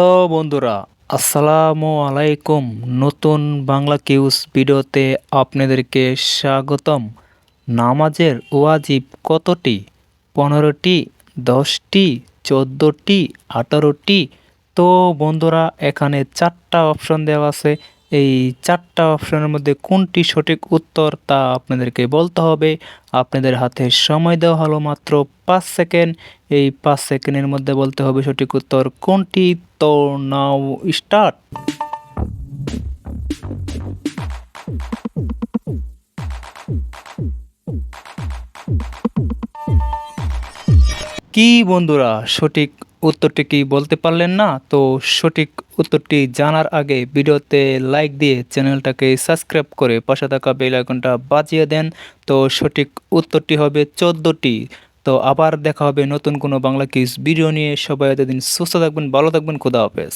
তো বন্ধুরা, আসসালামু আলাইকুম। নতুন বাংলা কিউস ভিডিওতে আপনাদেরকে স্বাগতম। নামাজের ওয়াজিব কতটি? পনেরোটি, দশটি, চোদ্দোটি, আঠারোটি? তো বন্ধুরা, এখানে চারটা অপশন দেওয়া আছে। এই চারটা অপশনের মধ্যে কোনটি সঠিক উত্তর তা আপনাদেরকে বলতে হবে। আপনাদের হাতে সময় দেওয়া হলো মাত্র পাঁচ সেকেন্ড। এই পাঁচ সেকেন্ডের মধ্যে বলতে হবে সঠিক উত্তর কোনটি। তো নাও স্টার্ট। কি বন্ধুরা সঠিক উত্তরটি কি বলতে পারলেন না? তো সঠিক উত্তরটি জানার আগে ভিডিওতে লাইক দিয়ে চ্যানেলটাকে সাবস্ক্রাইব করে পাশে থাকা বেল আইকনটা বাজিয়ে দেন। তো সঠিক উত্তরটি হবে চোদ্দোটি। তো আবার দেখা হবে নতুন কোনো বাংলা কিস ভিডিও নিয়ে। সবাই এতদিন সুস্থ থাকবেন, ভালো থাকবেন, খুদা হাফেজ।